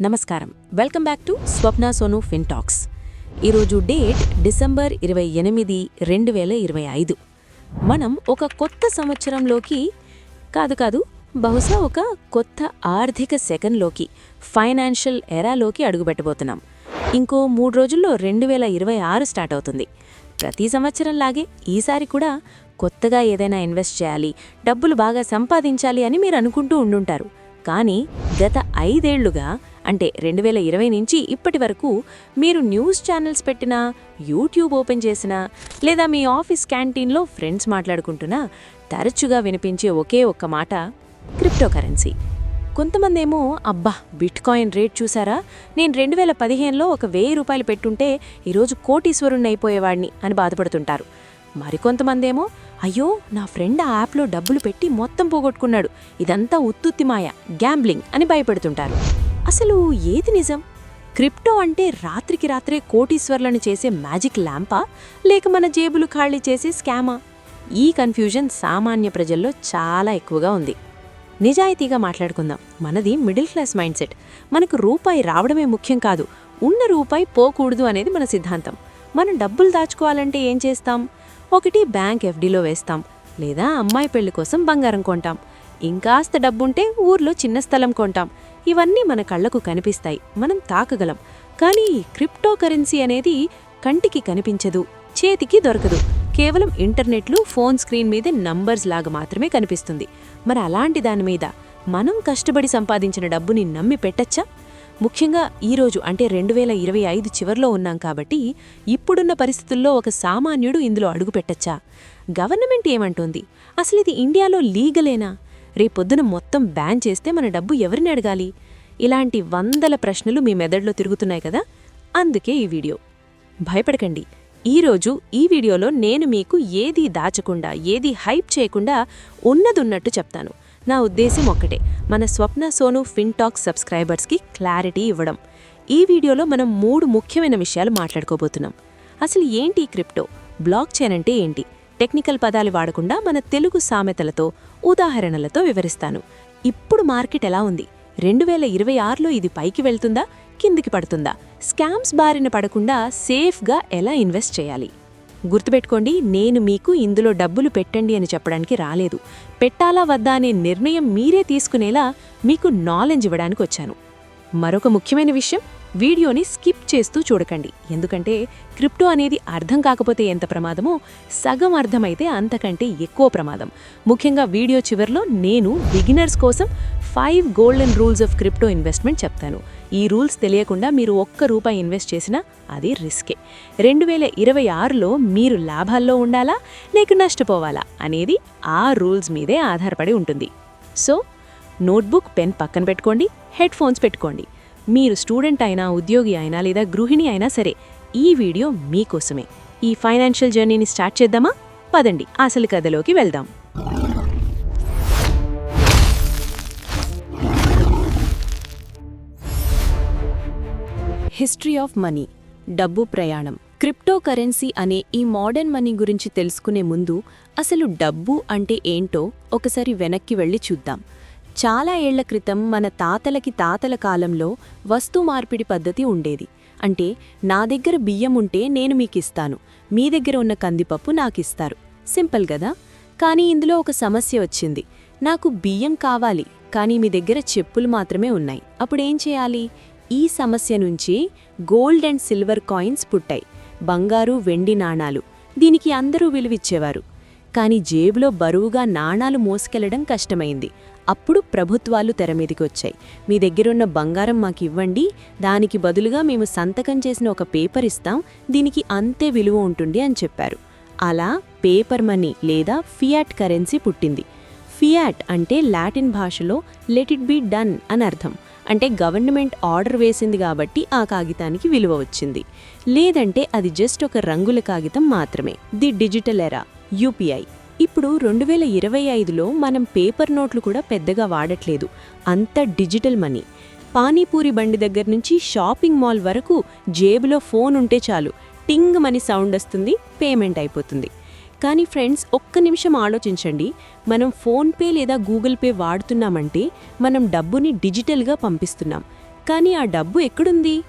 నమస్కారం. Welcome back to Swapna Sonu Fintax. ఈరోజు date December ఇరవై ఎనిమిది రెండు వేల ఇరవై ఐదు. మనం ఒక కొత్త సంవత్సరంలోకి కాదు కాదు బహుశా ఒక కొత్త ఆర్థిక సెకండ్లోకి ఫైనాన్షియల్ ఎరాలోకి అడుగుపెట్టబోతున్నాం. ఇంకో మూడు రోజుల్లో రెండు వేల ఇరవై ఆరు స్టార్ట్ అవుతుంది. ప్రతి సంవత్సరంలాగే ఈసారి కూడా కొత్తగా ఏదైనా ఇన్వెస్ట్ చేయాలి డబ్బులు బాగా సంపాదించాలి అని మీరు అనుకుంటూ ఉండుంటారు. కానీ గత ఐదేళ్ళుగా అంటే రెండు వేల ఇరవై నుంచి ఇప్పటి వరకు మీరు న్యూస్ ఛానల్స్ పెట్టినా యూట్యూబ్ ఓపెన్ చేసినా లేదా మీ ఆఫీస్ క్యాంటీన్లో ఫ్రెండ్స్ మాట్లాడుకుంటున్నా తరచుగా వినిపించే ఒకే ఒక్క మాట క్రిప్టోకరెన్సీ. కొంతమంది ఏమో అబ్బా బిట్ కాయిన్ రేట్ చూసారా? నేను రెండు వేల పదిహేనులో ఒక వెయ్యి రూపాయలు పెట్టుంటే ఈరోజు కోటీశ్వరుణ్ణి అయిపోయేవాడిని అని బాధపడుతుంటారు. మరికొంతమందేమో అయ్యో నా ఫ్రెండ్ ఆ యాప్లో డబ్బులు పెట్టి మొత్తం పోగొట్టుకున్నాడు. ఇదంతా ఉత్తుత్తి మాయ గ్యాంబ్లింగ్ అని భయపెడుతుంటారు. అసలు ఏది నిజం? క్రిప్టో అంటే రాత్రికి రాత్రే కోటీశ్వర్లను చేసే మ్యాజిక్ ల్యాంపా? లేక మన జేబులు ఖాళీ చేసే స్కామా? ఈ కన్ఫ్యూజన్ సామాన్య ప్రజల్లో చాలా ఎక్కువగా ఉంది. నిజాయితీగా మాట్లాడుకుందాం. మనది మిడిల్ క్లాస్ మైండ్ సెట్. మనకు రూపాయి రావడమే ముఖ్యం కాదు. ఉన్న రూపాయి పోకూడదు అనేది మన సిద్ధాంతం. మనం డబ్బులు దాచుకోవాలంటే ఏం చేస్తాం? ఒకటి బ్యాంక్ ఎఫ్డీలో వేస్తాం. లేదా అమ్మాయి పెళ్ళి కోసం బంగారం కొంటాం. ఇంకాస్త డబ్బుంటే ఊర్లో చిన్న స్థలం కొంటాం. ఇవన్నీ మన కళ్ళకు కనిపిస్తాయి. మనం తాకగలం. కానీ ఈ క్రిప్టో కరెన్సీ అనేది కంటికి కనిపించదు. చేతికి దొరకదు. కేవలం ఇంటర్నెట్లు ఫోన్ స్క్రీన్ మీద నంబర్స్ లాగా మాత్రమే కనిపిస్తుంది. మరి అలాంటి దాని మీద మనం కష్టపడి సంపాదించిన డబ్బుని నమ్మి పెట్టచ్చా? ముఖ్యంగా ఈరోజు అంటే రెండు వేల ఇరవై ఐదు చివర్లో ఉన్నాం కాబట్టి ఇప్పుడున్న పరిస్థితుల్లో ఒక సామాన్యుడు ఇందులో అడుగు పెట్టచ్చా? గవర్నమెంట్ ఏమంటోంది? అసలు ఇది ఇండియాలో లీగలేనా? రేపొద్దున మొత్తం బ్యాన్ చేస్తే మన డబ్బు ఎవరిని అడగాలి? ఇలాంటి వందల ప్రశ్నలు మీ మెదడులో తిరుగుతున్నాయి కదా? అందుకే ఈ వీడియో. భయపడకండి. ఈరోజు ఈ వీడియోలో నేను మీకు ఏదీ దాచకుండా ఏదీ హైప్ చేయకుండా ఉన్నదున్నట్టు చెప్తాను. నా ఉద్దేశం ఒక్కటే. మన స్వప్న సోను ఫిన్టాక్ సబ్స్క్రైబర్స్కి క్లారిటీ ఇవ్వడం. ఈ వీడియోలో మనం మూడు ముఖ్యమైన విషయాలు మాట్లాడుకోబోతున్నాం. అసలు ఏంటి ఈ క్రిప్టో బ్లాక్ చైన్ అంటే ఏంటి? టెక్నికల్ పదాలు వాడకుండా మన తెలుగు సామెతలతో ఉదాహరణలతో వివరిస్తాను. ఇప్పుడు మార్కెట్ ఎలా ఉంది? రెండు వేల ఇరవై ఆరులో ఇది పైకి వెళ్తుందా? కిందికి పడుతుందా? స్కామ్స్ బారిన పడకుండా సేఫ్గా ఎలా ఇన్వెస్ట్ చేయాలి? గుర్తుపెట్టుకోండి నేను మీకు ఇందులో డబ్బులు పెట్టండి అని చెప్పడానికి రాలేదు. పెట్టాలా వద్దా అనే నిర్ణయం మీరే తీసుకునేలా మీకు నాలెడ్జ్ ఇవ్వడానికి వచ్చాను. మరొక ముఖ్యమైన విషయం వీడియోని స్కిప్ చేస్తూ చూడకండి. ఎందుకంటే క్రిప్టో అనేది అర్థం కాకపోతే ఎంత ప్రమాదమో సగం అర్థమైతే అంతకంటే ఎక్కువ ప్రమాదం. ముఖ్యంగా వీడియో చివరిలో నేను బిగినర్స్ కోసం five golden rules of crypto investment చెప్తాను. ఈ రూల్స్ తెలియకుండా మీరు ఒక్క రూపాయి ఇన్వెస్ట్ చేసినా అది రిస్కే. రెండు వేల ఇరవై ఆరులో మీరు లాభాల్లో ఉండాలా లేక నష్టపోవాలా అనేది ఆ రూల్స్ మీదే ఆధారపడి ఉంటుంది. సో నోట్బుక్ పెన్ పక్కన పెట్టుకోండి హెడ్ ఫోన్స్ పెట్టుకోండి. మీరు స్టూడెంట్ అయినా ఉద్యోగి అయినా లేదా గృహిణి అయినా సరే ఈ వీడియో మీకోసమే. ఈ ఫైనాన్షియల్ జర్నీని స్టార్ట్ చేద్దామా? పదండి అసలు కథలోకి వెళ్దాం. హిస్టరీ ఆఫ్ మనీ డబ్బు ప్రయాణం. క్రిప్టో కరెన్సీ అనే ఈ మోడర్న్ మనీ గురించి తెలుసుకునే ముందు అసలు డబ్బు అంటే ఏంటో ఒకసారి వెనక్కి వెళ్ళి చూద్దాం. చాలా ఏళ్ళ క్రితం మన తాతలకి తాతల కాలంలో వస్తు మార్పిడి పద్ధతి ఉండేది. అంటే నా దగ్గర బియ్యం ఉంటే నేను మీకిస్తాను. మీ దగ్గర ఉన్న కందిపప్పు నాకిస్తారు. సింపుల్ గదా? కానీ ఇందులో ఒక సమస్య వచ్చింది. నాకు బియ్యం కావాలి కానీ మీ దగ్గర చెప్పులు మాత్రమే ఉన్నాయి. అప్పుడేం చేయాలి? ఈ సమస్య నుంచి గోల్డ్ అండ్ సిల్వర్ కాయిన్స్ పుట్టాయి. బంగారు వెండి నాణాలు. దీనికి అందరూ విలువిచ్చేవారు. కానీ జేబులో బరువుగా నాణాలు మోసుకెళ్ళడం కష్టమైంది. అప్పుడు ప్రభుత్వాలు తెరమీదికొచ్చాయి మీ దగ్గరున్న బంగారం మాకు ఇవ్వండి. దానికి బదులుగా మేము సంతకం చేసిన ఒక పేపర్ ఇస్తాం. దీనికి అంతే విలువ ఉంటుంది అని చెప్పారు. అలా పేపర్ మనీ లేదా ఫియాట్ కరెన్సీ పుట్టింది. ఫియాట్ అంటే లాటిన్ భాషలో లెట్ ఇట్ బీ డన్ అని అర్థం. అంటే గవర్నమెంట్ ఆర్డర్ వేసింది కాబట్టి ఆ కాగితానికి విలువ వచ్చింది. లేదంటే అది జస్ట్ ఒక రంగుల కాగితం మాత్రమే. The digital era UPI. ఇప్పుడు రెండు వేల ఇరవై ఐదులో మనం పేపర్ నోట్లు కూడా పెద్దగా వాడట్లేదు. అంత డిజిటల్ మనీ. పానీపూరి బండి దగ్గర నుంచి షాపింగ్ మాల్ వరకు జేబులో ఫోన్ ఉంటే చాలు. టింగ్ మనీ సౌండ్ వస్తుంది పేమెంట్ అయిపోతుంది. కానీ ఫ్రెండ్స్ ఒక్క నిమిషం ఆలోచించండి. మనం ఫోన్పే లేదా గూగుల్ పే వాడుతున్నామంటే మనం డబ్బుని డిజిటల్గా పంపిస్తున్నాం. కానీ ఆ డబ్బు ఎక్కడుంది?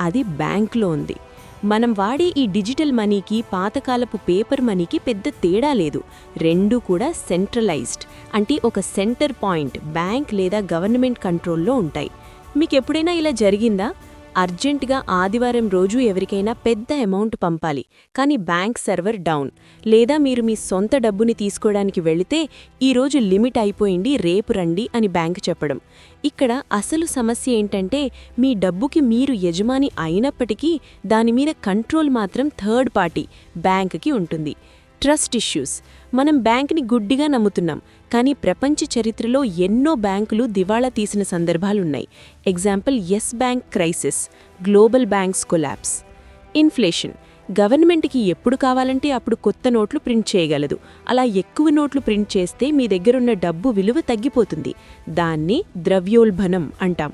అది బ్యాంక్లో ఉంది. మనం వాడే ఈ డిజిటల్ మనీకి పాతకాలపు పేపర్ మనీకి పెద్ద తేడా లేదు. రెండూ కూడా సెంట్రలైజ్డ్. అంటే ఒక సెంటర్ పాయింట్ బ్యాంక్ లేదా గవర్నమెంట్ కంట్రోల్లో ఉంటాయి. మీకు ఎప్పుడైనా ఇలా జరిగిందా? అర్జెంటుగా ఆదివారం రోజు ఎవరికైనా పెద్ద అమౌంట్ పంపాలి. కానీ బ్యాంక్ సర్వర్ డౌన్. లేదా మీరు మీ సొంత డబ్బుని తీసుకోవడానికి వెళితే ఈరోజు లిమిట్ అయిపోయింది రేపు రండి అని బ్యాంక్ చెప్పడం. ఇక్కడ అసలు సమస్య ఏంటంటే మీ డబ్బుకి మీరు యజమాని అయినప్పటికీ దానిమీద కంట్రోల్ మాత్రం థర్డ్ పార్టీ బ్యాంక్కి ఉంటుంది. Trust issues. మనం బ్యాంక్ని గుడ్డిగా నమ్ముతున్నాం కానీ ప్రపంచ చరిత్రలో ఎన్నో బ్యాంకులు దివాళా తీసిన సందర్భాలున్నాయి. Example yes bank crisis global banks collapse. Inflation. గవర్నమెంట్కి ఎప్పుడు కావాలంటే అప్పుడు కొత్త నోట్లు ప్రింట్ చేయగలదు. అలా ఎక్కువ నోట్లు ప్రింట్ చేస్తే మీ దగ్గరున్న డబ్బు విలువ తగ్గిపోతుంది. దాన్ని ద్రవ్యోల్బణం అంటాం.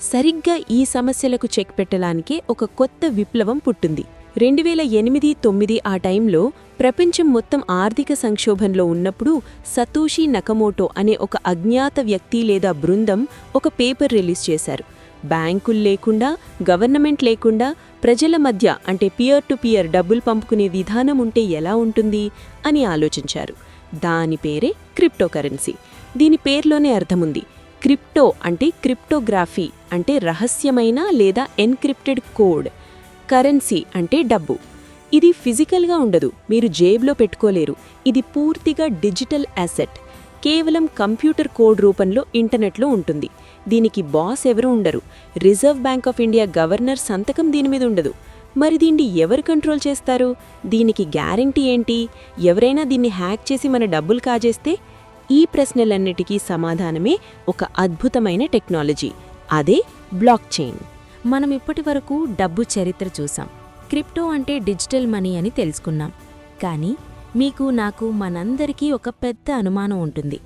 సరిగ్గా ఈ సమస్యలకు చెక్ పెట్టడానికే ఒక కొత్త విప్లవం పుట్టింది. రెండు వేల ఎనిమిది తొమ్మిది ఆ టైంలో ప్రపంచం మొత్తం ఆర్థిక సంక్షోభంలో ఉన్నప్పుడు సతోషి నకమోటో అనే ఒక అజ్ఞాత వ్యక్తి లేదా బృందం ఒక పేపర్ రిలీజ్ చేశారు. బ్యాంకులు లేకుండా గవర్నమెంట్ లేకుండా ప్రజల మధ్య అంటే పియర్ టు పియర్ డబ్బులు పంపుకునే విధానం ఉంటే ఎలా ఉంటుంది అని ఆలోచించారు. దాని పేరే క్రిప్టోకరెన్సీ. దీని పేర్లోనే అర్థముంది. క్రిప్టో అంటే క్రిప్టోగ్రాఫీ అంటే రహస్యమైన లేదా ఎన్క్రిప్టెడ్ కోడ్. కరెన్సీ అంటే డబ్బు. ఇది ఫిజికల్గా ఉండదు. మీరు జేబులో పెట్టుకోలేరు. ఇది పూర్తిగా డిజిటల్ అసెట్. కేవలం కంప్యూటర్ కోడ్ రూపంలో ఇంటర్నెట్లో ఉంటుంది. దీనికి బాస్ ఎవరు ఉండరు. Reserve bank of India governor సంతకం దీని మీద ఉండదు. మరి దీన్ని ఎవరు కంట్రోల్ చేస్తారు? దీనికి గ్యారంటీ ఏంటి? ఎవరైనా దీన్ని హ్యాక్ చేసి మన డబ్బులు కాజేస్తే ఈ ప్రశ్నలన్నిటికీ సమాధానమే ఒక అద్భుతమైన టెక్నాలజీ. అదే బ్లాక్ చైన్ మనం ఇప్పటి వరకు డబ్బు చరిత్ర చూసాం క్రిప్టో అంటే డిజిటల్ మనీ అని తెలుసుకున్నాం. కానీ మీకు నాకు మనందరికీ ఒక పెద్ద అనుమానం ఉంటుంది.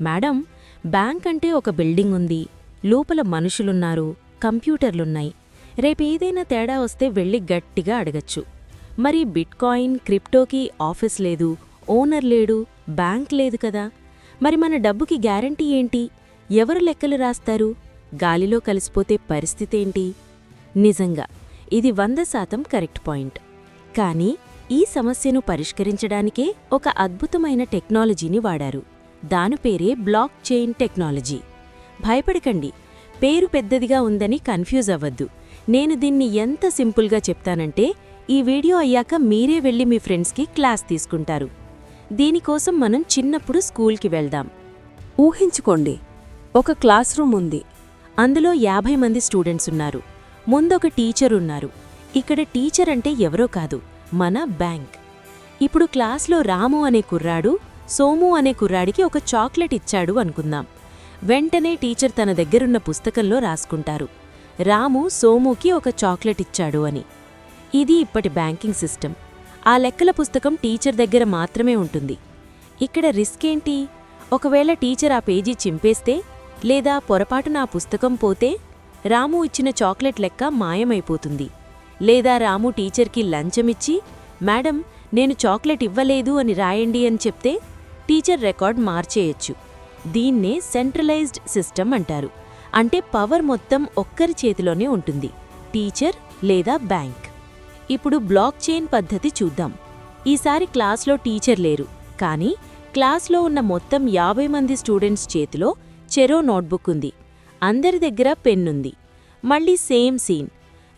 మేడం బ్యాంక్ అంటే ఒక బిల్డింగ్ ఉంది. లోపల మనుషులున్నారు కంప్యూటర్లున్నాయి. రేపేదైనా తేడా వస్తే వెళ్ళి గట్టిగా అడగచ్చు. మరి బిట్కాయిన్ క్రిప్టోకి ఆఫీస్ లేదు ఓనర్ లేడు బ్యాంక్ లేదు కదా? మరి మన డబ్బుకి గ్యారంటీ ఏంటి? ఎవరు లెక్కలు రాస్తారు? గాలిలో కలిసిపోతే పరిస్థితేంటి? నిజంగా ఇది వంద శాతం కరెక్ట్ పాయింట్. కానీ ఈ సమస్యను పరిష్కరించడానికే ఒక అద్భుతమైన టెక్నాలజీని వాడారు. దాని పేరే బ్లాక్ చైన్ టెక్నాలజీ. భయపడకండి పేరు పెద్దదిగా ఉందని కన్ఫ్యూజ్ అవ్వద్దు. నేను దీన్ని ఎంత సింపుల్గా చెప్తానంటే ఈ వీడియో అయ్యాక మీరే వెళ్ళి మీ ఫ్రెండ్స్కి క్లాస్ తీసుకుంటారు. దీనికోసం మనం చిన్నప్పుడు స్కూల్కి వెళ్దాం. ఊహించుకోండి ఒక క్లాస్ రూమ్ ఉంది. అందులో యాభై మంది స్టూడెంట్స్ ఉన్నారు. ముందొక టీచర్ ఉన్నారు. ఇక్కడ టీచర్ అంటే ఎవరో కాదు మన బ్యాంక్. ఇప్పుడు క్లాస్లో రాము అనే కుర్రాడు సోము అనే కుర్రాడికి ఒక చాక్లెట్ ఇచ్చాడు అనుకుందాం. వెంటనే టీచర్ తన దగ్గరున్న పుస్తకంలో రాసుకుంటారు. రాము సోముకి ఒక చాక్లెట్ ఇచ్చాడు అని. ఇది ఇప్పటి బ్యాంకింగ్ సిస్టమ్ ఆ లెక్కల పుస్తకం టీచర్ దగ్గర మాత్రమే ఉంటుంది. ఇక్కడ రిస్క్ ఏంటి? ఒకవేళ టీచర్ ఆ పేజీ చింపేస్తే లేదా పొరపాటున ఆ పుస్తకం పోతే రాము ఇచ్చిన చాక్లెట్ లెక్క మాయమైపోతుంది. లేదా రాము టీచర్కి లంచమిచ్చి మేడం నేను చాక్లెట్ ఇవ్వలేదు అని రాయండి అని చెప్తే టీచర్ రికార్డ్ మార్చేయచ్చు. దీన్నే సెంట్రలైజ్డ్ సిస్టమ్ అంటారు. అంటే పవర్ మొత్తం ఒక్కరి చేతిలోనే ఉంటుంది. టీచర్ లేదా బ్యాంక్. ఇప్పుడు బ్లాక్ చైన్ పద్ధతి చూద్దాం. ఈసారి క్లాస్లో టీచర్ లేరు. కానీ క్లాస్లో ఉన్న మొత్తం యాభై మంది స్టూడెంట్స్ చేతిలో చెరో నోట్బుక్ ఉంది. అందరి దగ్గర పెన్నుంది మళ్ళీ సేమ్ సీన్.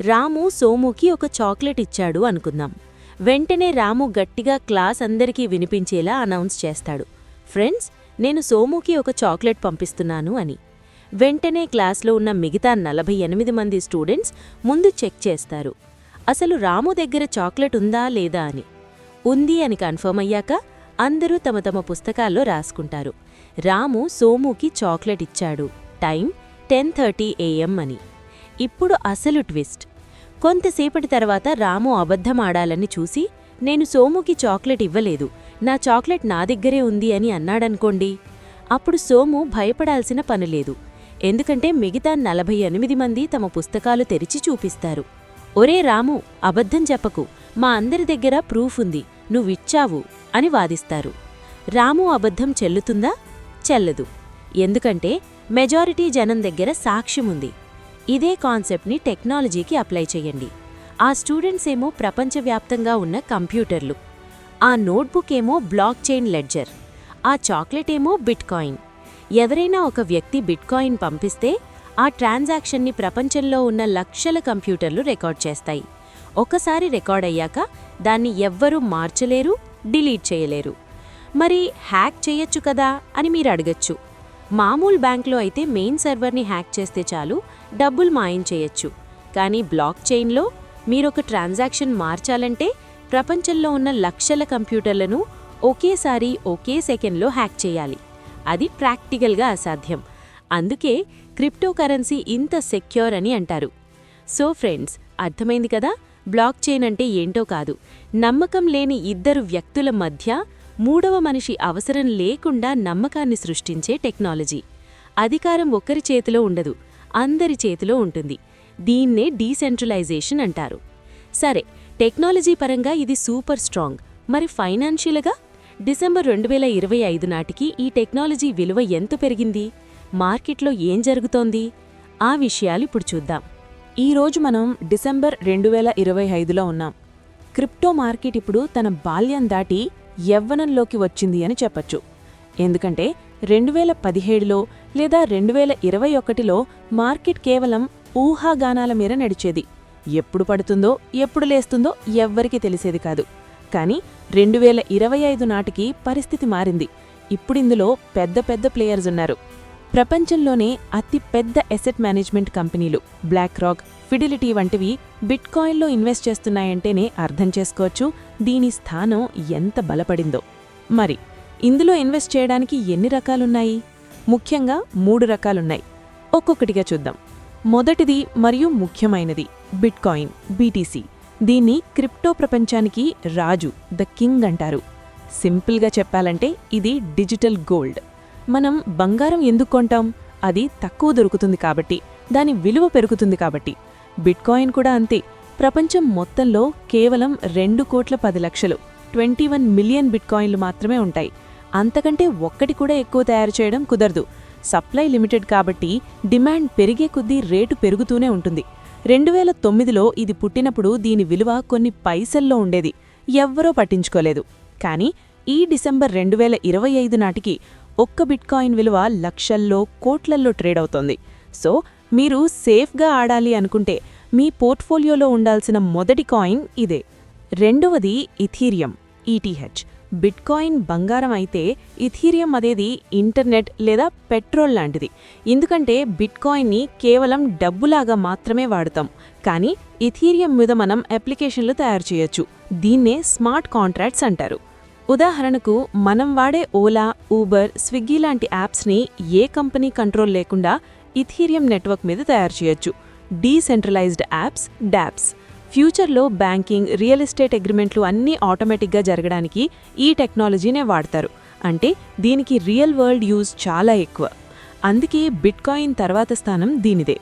రాము సోముకి ఒక చాక్లెట్ ఇచ్చాడు అనుకుందాం. వెంటనే రాము గట్టిగా క్లాస్ అందరికీ వినిపించేలా అనౌన్స్ చేస్తాడు. ఫ్రెండ్స్ నేను సోముకి ఒక చాక్లెట్ పంపిస్తున్నాను అని. వెంటనే క్లాస్లో ఉన్న మిగతా నలభై ఎనిమిది మంది స్టూడెంట్స్ ముందు చెక్ చేస్తారు. అసలు రాము దగ్గర చాక్లెట్ ఉందా లేదా అని. ఉంది అని కన్ఫర్మ్ అయ్యాక అందరూ తమ తమ పుస్తకాల్లో రాసుకుంటారు. రాము సోముకి చాక్లెట్ ఇచ్చాడు. టైం టెన్ థర్టీ ఏఎం అని. ఇప్పుడు అసలు ట్విస్ట్. కొంతసేపటి తర్వాత రాము అబద్ధమాడాలని చూసి నేను సోముకి చాక్లెట్ ఇవ్వలేదు. నా చాక్లెట్ నా దగ్గరే ఉంది అని అన్నాడనుకోండి. అప్పుడు సోము భయపడాల్సిన పనిలేదు ఎందుకంటే మిగతా నలభై ఎనిమిది మంది తమ పుస్తకాలు తెరిచి చూపిస్తారు. ఒరే రాము అబద్ధం చెప్పకు. మా అందరి దగ్గర ప్రూఫ్ ఉంది. నువ్విచ్చావు అని వాదిస్తారు. రాము అబద్ధం చెల్లుతుందా? చెల్లదు. ఎందుకంటే మెజారిటీ జనం దగ్గర సాక్ష్యం ఉంది ఇదే కాన్సెప్ట్ని టెక్నాలజీకి అప్లై చేయండి ఆ స్టూడెంట్స్ ఏమో ప్రపంచవ్యాప్తంగా ఉన్న కంప్యూటర్లు. ఆ నోట్బుక్ ఏమో బ్లాక్ చైన్ లెడ్జర్. ఆ చాక్లెట్ ఏమో బిట్కాయిన్. ఎవరైనా ఒక వ్యక్తి బిట్కాయిన్ పంపిస్తే ఆ ట్రాన్సాక్షన్ని ప్రపంచంలో ఉన్న లక్షల కంప్యూటర్లు రికార్డ్ చేస్తాయి. ఒకసారి రికార్డ్ అయ్యాక దాన్ని ఎవ్వరూ మార్చలేరు డిలీట్ చేయలేరు. మరి హ్యాక్ చేయొచ్చు కదా అని మీరు అడగచ్చు. మామూలు బ్యాంక్లో అయితే మెయిన్ సర్వర్ని హ్యాక్ చేస్తే చాలు డబ్బులు మాయం చేయొచ్చు. కానీ బ్లాక్ చైన్లో మీరొక ట్రాన్సాక్షన్ మార్చాలంటే ప్రపంచంలో ఉన్న లక్షల కంప్యూటర్లను ఒకేసారి ఒకే సెకండ్లో హ్యాక్ చేయాలి. అది ప్రాక్టికల్గా అసాధ్యం. అందుకే క్రిప్టోకరెన్సీ ఇంత సెక్యూర్ అని అంటారు. సో ఫ్రెండ్స్ అర్థమైంది కదా? బ్లాక్ చైన్ అంటే ఏంటో కాదు. నమ్మకం లేని ఇద్దరు వ్యక్తుల మధ్య మూడవ మనిషి అవసరం లేకుండా నమ్మకాన్ని సృష్టించే టెక్నాలజీ. అధికారం ఒక్కరి చేతిలో ఉండదు అందరి చేతిలో ఉంటుంది. దీన్నే డీసెంట్రలైజేషన్ అంటారు. సరే టెక్నాలజీ పరంగా ఇది సూపర్ స్ట్రాంగ్. మరి ఫైనాన్షియల్గా? డిసెంబర్ రెండు వేల ఇరవై ఐదు నాటికి ఈ టెక్నాలజీ విలువ ఎంత పెరిగింది? మార్కెట్లో ఏం జరుగుతోంది? ఆ విషయాలు ఇప్పుడు చూద్దాం. ఈరోజు మనం డిసెంబర్ రెండు వేల ఇరవై ఐదులో ఉన్నాం. క్రిప్టో మార్కెట్ ఇప్పుడు తన బాల్యం దాటి యవ్వనంలోకి వచ్చింది అని చెప్పచ్చు. ఎందుకంటే రెండు వేల పదిహేడులో లేదా రెండు వేల ఇరవై ఒకటిలో మార్కెట్ కేవలం ఊహాగానాల మీద నడిచేది. ఎప్పుడు పడుతుందో ఎప్పుడు లేస్తుందో ఎవ్వరికీ తెలిసేది కాదు. కానీ రెండు వేల ఇరవై ఐదు నాటికి పరిస్థితి మారింది. ఇప్పుడిందులో పెద్ద పెద్ద ప్లేయర్స్ ఉన్నారు. ప్రపంచంలోనే అతి పెద్ద ఎసెట్ మేనేజ్మెంట్ కంపెనీలు బ్లాక్ రాక్ ఫిడిలిటీ వంటివి బిట్కాయిన్లో ఇన్వెస్ట్ చేస్తున్నాయంటేనే అర్థం చేసుకోవచ్చు దీని స్థానం ఎంత బలపడిందో. మరి ఇందులో ఇన్వెస్ట్ చేయడానికి ఎన్ని రకాలున్నాయి? ముఖ్యంగా మూడు రకాలున్నాయి. ఒక్కొక్కటిగా చూద్దాం. మొదటిది మరియు ముఖ్యమైనది బిట్కాయిన్ బీటీసీ దీన్ని క్రిప్టో ప్రపంచానికి రాజు ద కింగ్ అంటారు. సింపుల్గా చెప్పాలంటే ఇది డిజిటల్ గోల్డ్. మనం బంగారం ఎందుకు కొంటాం? అది తక్కువ దొరుకుతుంది కాబట్టి దాని విలువ పెరుగుతుంది కాబట్టి. బిట్కాయిన్ కూడా అంతే. ప్రపంచం మొత్తంలో కేవలం రెండు కోట్ల పది లక్షలు ట్వంటీ వన్ మిలియన్ బిట్కాయిన్లు మాత్రమే ఉంటాయి. అంతకంటే ఒక్కటి కూడా ఎక్కువ తయారు చేయడం కుదరదు. సప్లై లిమిటెడ్ కాబట్టి డిమాండ్ పెరిగే కొద్దీ రేటు పెరుగుతూనే ఉంటుంది. రెండు వేల తొమ్మిదిలో ఇది పుట్టినప్పుడు దీని విలువ కొన్ని పైసల్లో ఉండేది. ఎవ్వరూ పట్టించుకోలేదు. కానీ ఈ డిసెంబర్ రెండు వేల ఇరవై ఐదు నాటికి ఒక్క బిట్కాయిన్ విలువ లక్షల్లో కోట్లల్లో ట్రేడ్ అవుతోంది. సో మీరు సేఫ్గా ఆడాలి అనుకుంటే మీ పోర్ట్ఫోలియోలో ఉండాల్సిన మొదటి కాయిన్ ఇదే. రెండవది ఇథీరియం ఈటీహెచ్ బిట్కాయిన్ బంగారం అయితే ఇథీరియం అదేది ఇంటర్నెట్ లేదా పెట్రోల్ లాంటిది. ఎందుకంటే బిట్కాయిన్ని కేవలం డబ్బులాగా మాత్రమే వాడతాం. కానీ ఇథీరియం మీద మనం అప్లికేషన్లు తయారు చేయొచ్చు. దీన్నే స్మార్ట్ కాంట్రాక్ట్స్ అంటారు. ఉదాహరణకు మనం వాడే ఓలా ఊబర్ స్విగ్గీ లాంటి యాప్స్ని ఏ కంపెనీ కంట్రోల్ లేకుండా ఇథీరియం నెట్వర్క్ మీద తయారు చేయొచ్చు. Decentralized apps dapps. ఫ్యూచర్లో బ్యాంకింగ్ రియల్ ఎస్టేట్ అగ్రిమెంట్లు అన్నీ ఆటోమేటిక్గా జరగడానికి ఈ టెక్నాలజీనే వాడతారు. అంటే దీనికి రియల్ వరల్డ్ యూజ్ చాలా ఎక్కువ. అందుకే బిట్కాయిన్ తర్వాత స్థానం దీనిదే.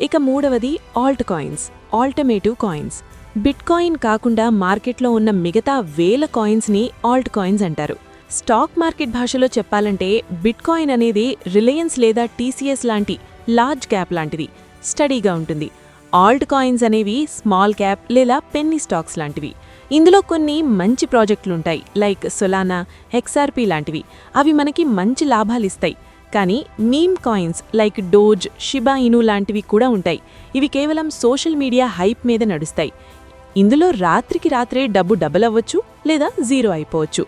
ఇక మూడవది alt coins alternative coins. Bitcoin కాకుండా మార్కెట్లో ఉన్న మిగతా వేల కాయిన్స్ని ఆల్ట్ కాయిన్స్ అంటారు. స్టాక్ మార్కెట్ భాషలో చెప్పాలంటే బిట్కాయిన్ అనేది రిలయన్స్ లేదా టీసీఎస్ లాంటి లార్జ్ క్యాప్ లాంటిది స్టడీగా ఉంటుంది. ఆల్ట్ కాయిన్స్ అనేవి స్మాల్ క్యాప్ లేదా పెన్నీ స్టాక్స్ లాంటివి. ఇందులో కొన్ని మంచి ప్రాజెక్టులుంటాయి లైక్ సొలానా హెక్సార్పీ లాంటివి. అవి మనకి మంచి లాభాలిస్తాయి కానీ meme coins like Doge Shiba Inu లాంటివి కూడా ఉంటాయి. ఇవి కేవలం సోషల్ మీడియా హైప్ మీద నడుస్తాయి. ఇందులో రాత్రికి రాత్రే డబ్బు డబుల్ అవ్వచ్చు లేదా జీరో అయిపోవచ్చు.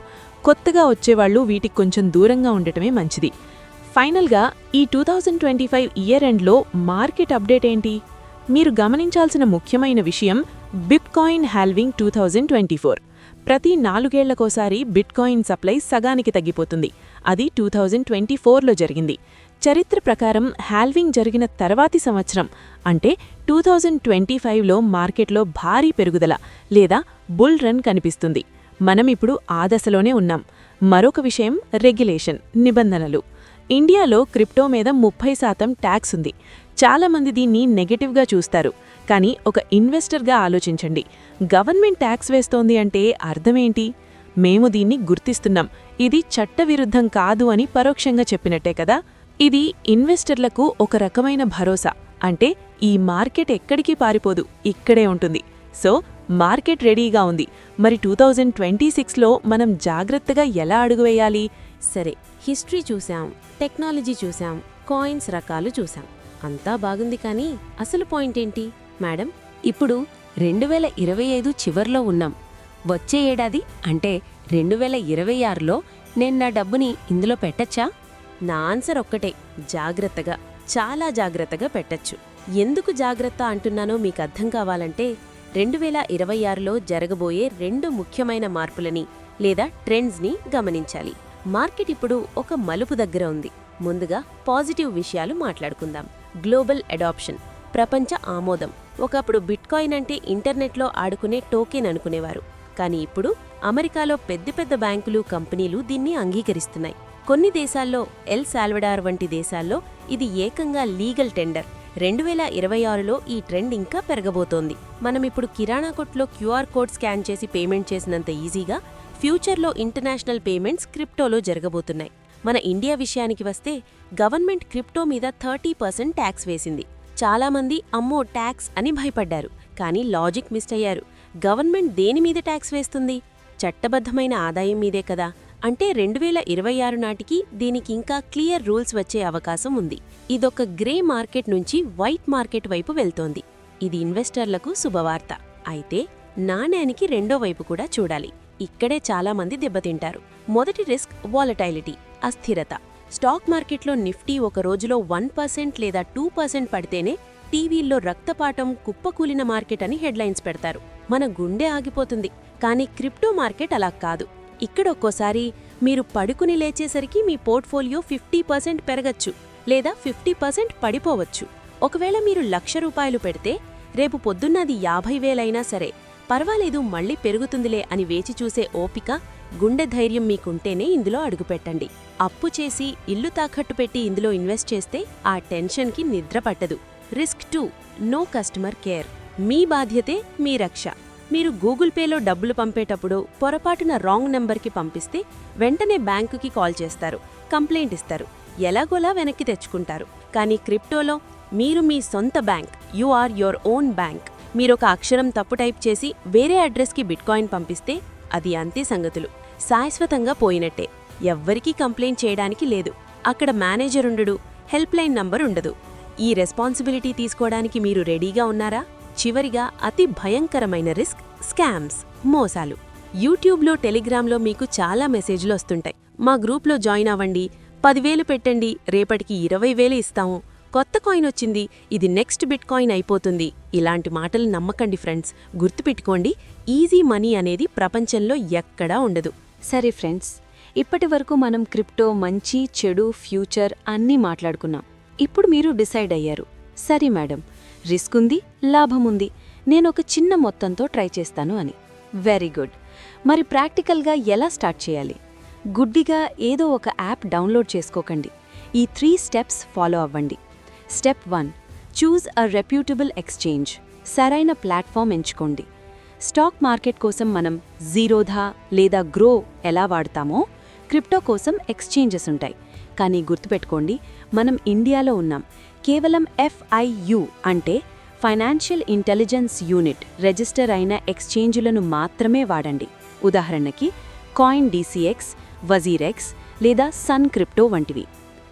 కొత్తగా వచ్చేవాళ్ళు వీటికి కొంచెం దూరంగా ఉండటమే మంచిది. ఫైనల్గా ఈ two thousand twenty five year ఎండ్లో మార్కెట్ అప్డేట్ ఏంటి? మీరు గమనించాల్సిన ముఖ్యమైన విషయం bitcoin halving two thousand twenty four ప్రతి నాలుగేళ్ళకోసారి బిట్కాయిన్ సప్లై సగానికి తగ్గిపోతుంది. అది టూ థౌజండ్ ట్వంటీ ఫోర్లో జరిగింది. చరిత్ర ప్రకారం హాల్వింగ్ జరిగిన తర్వాతి సంవత్సరం అంటే టూ థౌజండ్ ట్వంటీ ఫైవ్లో మార్కెట్లో భారీ పెరుగుదల లేదా బుల్ రన్ కనిపిస్తుంది. మనం ఇప్పుడు ఆ దశలోనే ఉన్నాం. మరొక విషయం రెగ్యులేషన్ నిబంధనలు. ఇండియాలో క్రిప్టో మీద ముప్పై శాతం ట్యాక్స్ ఉంది. చాలామంది దీన్ని నెగటివ్గా చూస్తారు. కానీ ఒక ఇన్వెస్టర్గా ఆలోచించండి. గవర్నమెంట్ ట్యాక్స్ వేస్తోంది అంటే అర్థమేంటి మేము దీన్ని గుర్తిస్తున్నాం. ఇది చట్టవిరుద్ధం కాదు అని పరోక్షంగా చెప్పినట్టే కదా? ఇది ఇన్వెస్టర్లకు ఒక రకమైన భరోసా. అంటే ఈ మార్కెట్ ఎక్కడికి పారిపోదు ఇక్కడే ఉంటుంది. సో మార్కెట్ రెడీగా ఉంది. మరి టూ థౌజండ్ ట్వంటీ సిక్స్లో మనం జాగ్రత్తగా ఎలా అడుగు వేయాలి? సరే హిస్టరీ చూసాం టెక్నాలజీ చూసాం కాయిన్స్ రకాలు చూసాం అంతా బాగుంది కానీ అసలు పాయింట్ ఏంటి? మేడం ఇప్పుడు రెండు వేల ఇరవై ఐదు చివర్లో ఉన్నాం. వచ్చే ఏడాది అంటే రెండు వేల ఇరవై ఆరులో నేను నా డబ్బుని ఇందులో పెట్టచ్చా? నా ఆన్సర్ ఒక్కటే. జాగ్రత్తగా చాలా జాగ్రత్తగా పెట్టచ్చు. ఎందుకు జాగ్రత్త అంటున్నానో మీకు అర్థం కావాలంటే రెండు వేల ఇరవై ఆరులో జరగబోయే రెండు ముఖ్యమైన మార్పులని లేదా ట్రెండ్స్ని గమనించాలి. మార్కెట్ ఇప్పుడు ఒక మలుపు దగ్గర ఉంది. ముందుగా పాజిటివ్ విషయాలు మాట్లాడుకుందాం. గ్లోబల్ అడాప్షన్ ప్రపంచ ఆమోదం. ఒకప్పుడు బిట్కాయిన్ అంటే ఇంటర్నెట్లో ఆడుకునే టోకెన్ అనుకునేవారు. కానీ ఇప్పుడు అమెరికాలో పెద్ద పెద్ద బ్యాంకులు కంపెనీలు దీన్ని అంగీకరిస్తున్నాయి. కొన్ని దేశాల్లో ఎల్ సాల్వడార్ వంటి దేశాల్లో ఇది ఏకంగా లీగల్ టెండర్. రెండు వేల ఇరవై ఆరులో ఈ ట్రెండ్ ఇంకా పెరగబోతోంది. మనం ఇప్పుడు కిరాణా కొట్లో క్యూఆర్ కోడ్ స్కాన్ చేసి పేమెంట్ చేసినంత ఈజీగా ఫ్యూచర్లో ఇంటర్నేషనల్ పేమెంట్స్ క్రిప్టోలో జరగబోతున్నాయి. మన ఇండియా విషయానికి వస్తే గవర్నమెంట్ క్రిప్టో మీద థర్టీ పర్సెంట్ ట్యాక్స్ వేసింది. చాలామంది అమ్మో ట్యాక్స్ అని భయపడ్డారు. కానీ లాజిక్ మిస్ అయ్యారు. గవర్నమెంట్ దేని మీద ట్యాక్స్ వేస్తుంది? చట్టబద్ధమైన ఆదాయం మీదే కదా. అంటే రెండు వేల ఇరవై ఆరు నాటికి దీనికి ఇంకా క్లియర్ రూల్స్ వచ్చే అవకాశం ఉంది. ఇదొక గ్రే మార్కెట్ నుంచి వైట్ మార్కెట్ వైపు వెళ్తోంది. ఇది ఇన్వెస్టర్లకు శుభవార్త. అయితే నాణ్యానికి రెండో వైపు కూడా చూడాలి. ఇక్కడే చాలామంది దెబ్బతింటారు. మొదటి రిస్క్ వాలటైలిటీ అస్థిరత. స్టాక్ మార్కెట్లో నిఫ్టీ ఒక రోజులో వన్ పర్సెంట్ లేదా టూ పర్సెంట్ పడితేనే టీవీల్లో రక్తపాటం కుప్పకూలిన మార్కెట్ అని హెడ్లైన్స్ పెడతారు. మన గుండె ఆగిపోతుంది. కానీ క్రిప్టో మార్కెట్ అలా కాదు. ఇక్కడ ఒక్కోసారి మీరు పడుకుని లేచేసరికి మీ పోర్ట్ఫోలియో ఫిఫ్టీ పర్సెంట్ పెరగచ్చు లేదా ఫిఫ్టీ పర్సెంట్ పడిపోవచ్చు. ఒకవేళ మీరు లక్ష రూపాయలు పెడితే రేపు పొద్దున్నది యాభై వేలైనా సరే. పర్వాలేదు మళ్ళీ పెరుగుతుందిలే అని వేచి చూసే ఓపిక గుండె ధైర్యం మీకుంటేనే ఇందులో అడుగుపెట్టండి. అప్పు చేసి ఇల్లు తాకట్టు పెట్టి ఇందులో ఇన్వెస్ట్ చేస్తే ఆ టెన్షన్కి నిద్ర పట్టదు. Risk two no customer care. మీ బాధ్యతే మీ రక్ష. మీరు గూగుల్ పేలో డబ్బులు పంపేటప్పుడు పొరపాటున రాంగ్ నెంబర్కి పంపిస్తే వెంటనే బ్యాంకుకి కాల్ చేస్తారు కంప్లైంట్ ఇస్తారు ఎలాగోలా వెనక్కి తెచ్చుకుంటారు. కానీ క్రిప్టోలో మీరు మీ సొంత bank you are your own bank. మీరొక అక్షరం తప్పు టైప్ చేసి వేరే అడ్రస్కి బిట్కాయిన్ పంపిస్తే అది అంతే సంగతులు. శాశ్వతంగా పోయినట్టే. ఎవ్వరికీ కంప్లైంట్ చేయడానికి లేదు. అక్కడ మేనేజర్ ఉండడు హెల్ప్ లైన్ నంబర్ ఉండదు. ఈ రెస్పాన్సిబిలిటీ తీసుకోవడానికి మీరు రెడీగా ఉన్నారా? చివరిగా అతి భయంకరమైన రిస్క్ స్కామ్స్ మోసాలు. యూట్యూబ్లో టెలిగ్రామ్లో మీకు చాలా మెసేజ్లు వస్తుంటాయి. మా గ్రూప్లో జాయిన్ అవ్వండి. పదివేలు పెట్టండి. రేపటికి ఇరవై వేలు ఇస్తాము. కొత్త కాయిన్ వచ్చింది. ఇది నెక్స్ట్ బిట్ కాయిన్ అయిపోతుంది. ఇలాంటి మాటలు నమ్మకండి ఫ్రెండ్స్. గుర్తుపెట్టుకోండి. ఈజీ మనీ అనేది ప్రపంచంలో ఎక్కడా ఉండదు. సరే ఫ్రెండ్స్ ఇప్పటి వరకు మనం క్రిప్టో మంచి చెడు ఫ్యూచర్ అన్నీ మాట్లాడుకున్నాం. ఇప్పుడు మీరు డిసైడ్ అయ్యారు. సరే మేడం రిస్క్ ఉంది లాభం ఉంది నేను ఒక చిన్న మొత్తంతో ట్రై చేస్తాను అని. Very good. మరి ప్రాక్టికల్గా ఎలా స్టార్ట్ చేయాలి? గుడ్డిగా ఏదో ఒక యాప్ డౌన్లోడ్ చేసుకోకండి. ఈ త్రీ స్టెప్స్ ఫాలో అవ్వండి. Step one choose a reputable exchange. సరైన ప్లాట్ఫామ్ ఎంచుకోండి. స్టాక్ మార్కెట్ కోసం మనం జీరోధా లేదా గ్రో ఎలా వాడతామో క్రిప్టో కోసం ఎక్స్చేంజెస్ ఉంటాయి. కానీ గుర్తుపెట్టుకోండి మనం ఇండియాలో ఉన్నాం. కేవలం ఎఫ్ఐయు అంటే ఫైనాన్షియల్ ఇంటెలిజెన్స్ యూనిట్ రిజిస్టర్ అయిన ఎక్స్చేంజులను మాత్రమే వాడండి. ఉదాహరణకి కాయిన్ డీసీఎక్స్ వజీరెక్స్ లేదా సన్ క్రిప్టో వంటివి.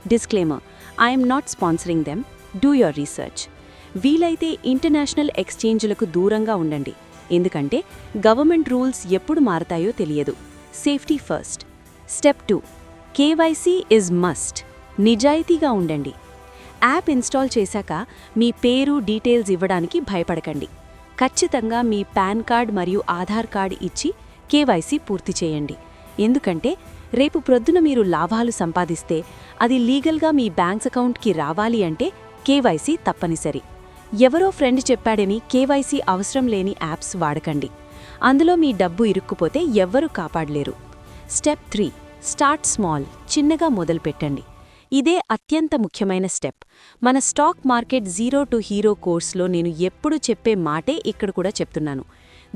Disclaimer I'm not sponsoring them do your research వీలైతే ఇంటర్నేషనల్ ఎక్స్చేంజ్లకు దూరంగా ఉండండి. ఎందుకంటే గవర్నమెంట్ రూల్స్ ఎప్పుడు మారతాయో తెలియదు. Safety first step two KYC is must నిజాయితీగా ఉండండి. యాప్ ఇన్స్టాల్ చేశాక మీ పేరు డీటెయిల్స్ ఇవ్వడానికి భయపడకండి. ఖచ్చితంగా మీ పాన్ కార్డ్ మరియు ఆధార్ కార్డ్ ఇచ్చి కేవైసీ పూర్తి చేయండి. ఎందుకంటే రేపు ప్రొద్దున మీరు లాభాలు సంపాదిస్తే అది లీగల్గా మీ బ్యాంక్స్ అకౌంట్కి రావాలి అంటే కేవైసీ తప్పనిసరి. ఎవరో ఫ్రెండ్ చెప్పాడని కేవైసీ అవసరం లేని యాప్స్ వాడకండి. అందులో మీ డబ్బు ఇరుక్కుపోతే ఎవ్వరూ కాపాడలేరు. స్టెప్ త్రీ స్టార్ట్ స్మాల్ చిన్నగా మొదలుపెట్టండి. ఇదే అత్యంత ముఖ్యమైన స్టెప్. మన stock market zero to hero కోర్స్లో నేను ఎప్పుడు చెప్పే మాటే ఇక్కడ కూడా చెప్తున్నాను.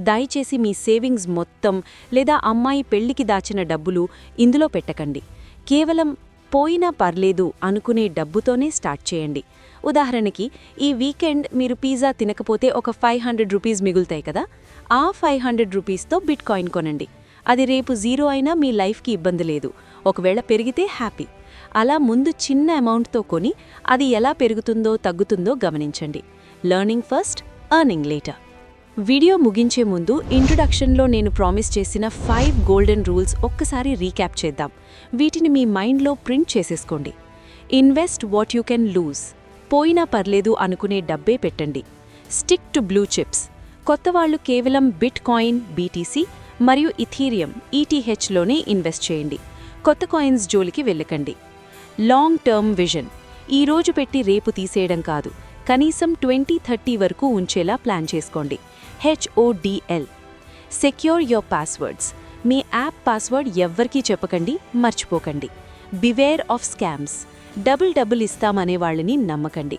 దయచేసి మీ సేవింగ్స్ మొత్తం లేదా అమ్మాయి పెళ్ళికి దాచిన డబ్బులు ఇందులో పెట్టకండి. కేవలం పోయినా పర్లేదు అనుకునే డబ్బుతోనే స్టార్ట్ చేయండి. ఉదాహరణకి ఈ వీకెండ్ మీరు పిజ్జా తినకపోతే ఒక ఫైవ్ హండ్రెడ్ రూపీస్ మిగులుతాయి కదా? ఆ ఫైవ్ హండ్రెడ్ రూపీస్తో బిట్ కాయిన్ కొనండి. అది రేపు జీరో అయినా మీ లైఫ్కి ఇబ్బంది లేదు. ఒకవేళ పెరిగితే హ్యాపీ. అలా ముందు చిన్న అమౌంట్తో కొని అది ఎలా పెరుగుతుందో తగ్గుతుందో గమనించండి. Learning first earning later video ముగించే ముందు ఇంట్రొడక్షన్లో నేను ప్రామిస్ చేసిన ఫైవ్ గోల్డెన్ రూల్స్ ఒక్కసారి రీక్యాప్ చేద్దాం. వీటిని మీ మైండ్లో ప్రింట్ చేసేసుకోండి. Invest what you can lose పోయినా పర్లేదు అనుకునే డబ్బే పెట్టండి. స్టిక్ టు బ్లూ చిప్స్ కొత్త వాళ్ళు కేవలం బిట్ కాయిన్ బీటీసీ మరియు ఇథీరియం ఈటీహెచ్లోనే ఇన్వెస్ట్ చేయండి. కొత్త కాయిన్స్ జోలికి వెళ్ళకండి. Long term vision. ఈ రోజు పెట్టి రేపు తీసేయడం కాదు. కనీసం ట్వంటీ థర్టీ వరకు ఉంచేలా ప్లాన్ చేసుకోండి. HODL secure your passwords. Me app password ఎవ్వరికీ చెప్పకండి మర్చిపోకండి. Beware of scams. Double double ఇస్తామనే వాళ్ళని నమ్మకండి.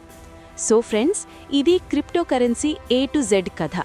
సో ఫ్రెండ్స్ ఇది క్రిప్టోకరెన్సీ ఏ టు జెడ్ కథ.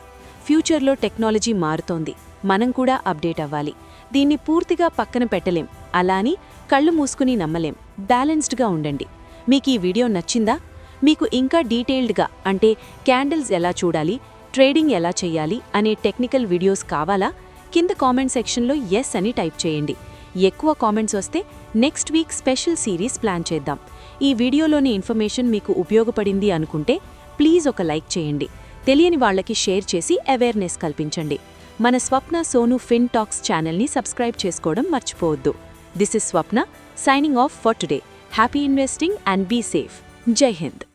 ఫ్యూచర్లో టెక్నాలజీ మారుతోంది. మనం కూడా అప్డేట్ అవ్వాలి. దీన్ని పూర్తిగా పక్కన పెట్టలేం. అలాని కళ్ళు మూసుకుని నమ్మలేం. బ్యాలెన్స్డ్గా ఉండండి. మీకు ఈ వీడియో నచ్చిందా? మీకు ఇంకా డీటెయిల్డ్గా అంటే క్యాండిల్స్ ఎలా చూడాలి? ట్రేడింగ్ ఎలా చేయాలి? అనే టెక్నికల్ వీడియోస్ కావాలా? కింద కామెంట్ సెక్షన్లో ఎస్ అని టైప్ చేయండి. ఎక్కువ కామెంట్స్ వస్తే next week special series plan చేద్దాం. ఈ వీడియోలోని ఇన్ఫర్మేషన్ మీకు ఉపయోగపడింది అనుకుంటే ప్లీజ్ ఒక లైక్ చేయండి. తెలియని వాళ్ళకి షేర్ చేసి అవేర్నెస్ కల్పించండి. మన స్వప్న సోను ఫిన్ టాక్స్ ఛానల్ని సబ్స్క్రైబ్ చేసుకోవడం మర్చిపోవద్దు. This is Swapna. signing off for today. Happy investing and be safe. Jai Hind.